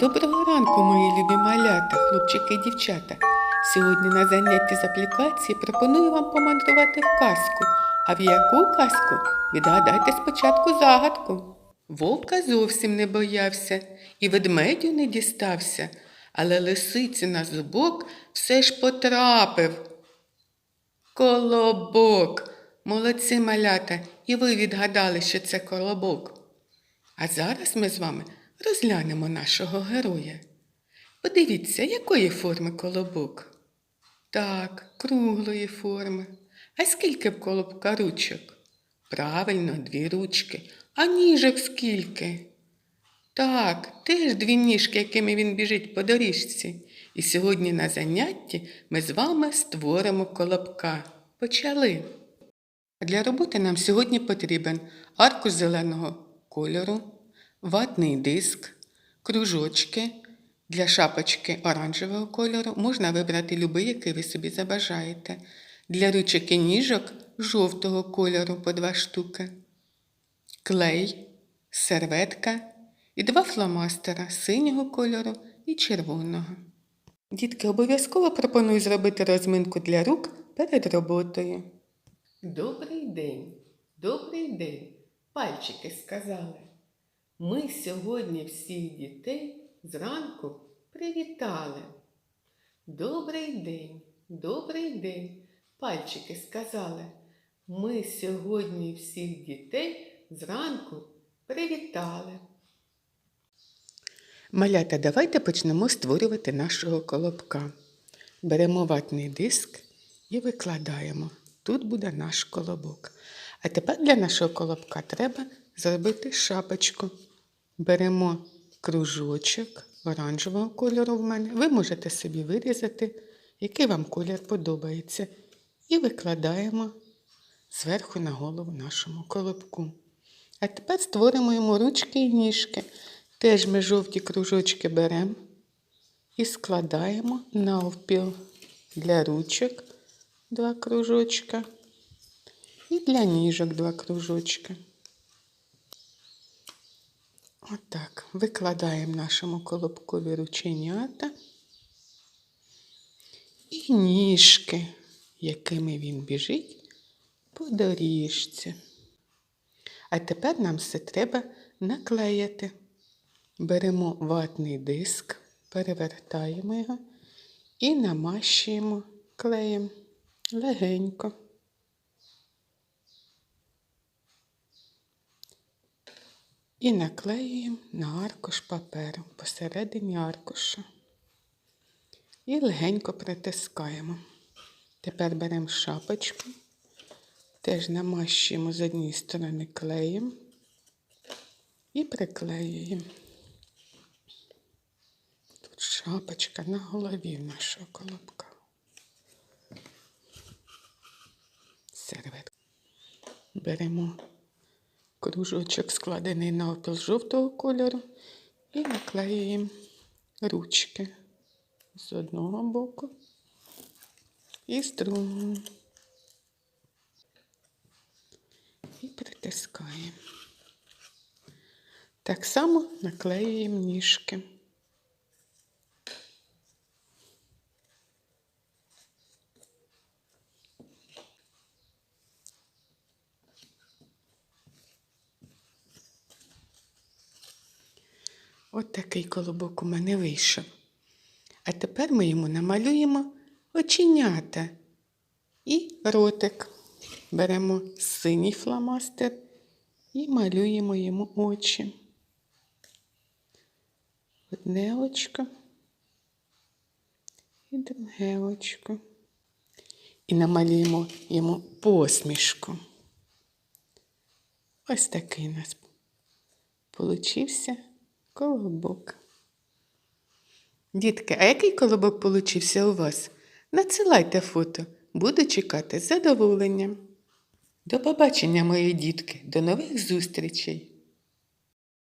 Доброго ранку, мої любі малята, хлопчики і дівчата. Сьогодні на занятті з аплікації пропоную вам помандрувати в казку. А в яку казку? Відгадайте спочатку загадку. Вовка зовсім не боявся і ведмедю не дістався, але лисиці на зубок все ж потрапив. Колобок. Молодці малята, і ви відгадали, що це колобок. А зараз ми з вами розглянемо нашого героя. Подивіться, якої форми колобок? Так, круглої форми. А скільки в колобка ручок? Правильно, дві ручки. А ніжок скільки? Так, теж дві ніжки, якими він біжить по доріжці. І сьогодні на занятті ми з вами створимо колобка. Почали. Для роботи нам сьогодні потрібен аркуш зеленого кольору, ватний диск, кружочки. Для шапочки оранжевого кольору можна вибрати любий, який ви собі забажаєте. Для ручок і ніжок жовтого кольору по два штуки, клей, серветка і два фломастера синього кольору і червоного. Дітки, обов'язково пропоную зробити розминку для рук перед роботою. Добрий день, добрий день, пальчики сказали. Ми сьогодні всіх дітей зранку привітали. Добрий день, добрий день, пальчики сказали. Ми сьогодні всіх дітей зранку привітали. Малята, давайте почнемо створювати нашого колобка. Беремо ватний диск і викладаємо. Тут буде наш колобок. А тепер для нашого колобка треба зробити шапочку. Беремо кружочок оранжевого кольору в мене. Ви можете собі вирізати, який вам колір подобається. І викладаємо зверху на голову нашому колобку. А тепер створимо йому ручки і ніжки. Теж ми жовті кружочки беремо і складаємо навпіл для ручок два кружочка і для ніжок два кружочка. Отак, викладаємо нашому колобкові рученята і ніжки, якими він біжить по доріжці. А тепер нам все треба наклеїти. Беремо ватний диск, перевертаємо його і намащуємо клеєм легенько. І наклеюємо на аркуш паперу посередині аркуша. І легенько притискаємо. Тепер беремо шапочку, теж намащуємо з однієї сторони клеєм і приклеюємо. Тут шапочка на голові нашого колобка. Серветку. Беремо кружочок, складений на опіл жовтого кольору, і наклеюємо ручки з одного боку і з другого. І притискаємо. Так само наклеюємо ніжки. От такий колобок у мене вийшов. А тепер ми йому намалюємо оченята і ротик. Беремо синій фломастер і малюємо йому очі. Одне очко і друге очко. І намалюємо йому посмішку. Ось такий у нас получився колобок. Дітки, а який колобок получився у вас? Надсилайте фото. Буду чекати з задоволенням. До побачення, мої дітки, до нових зустрічей!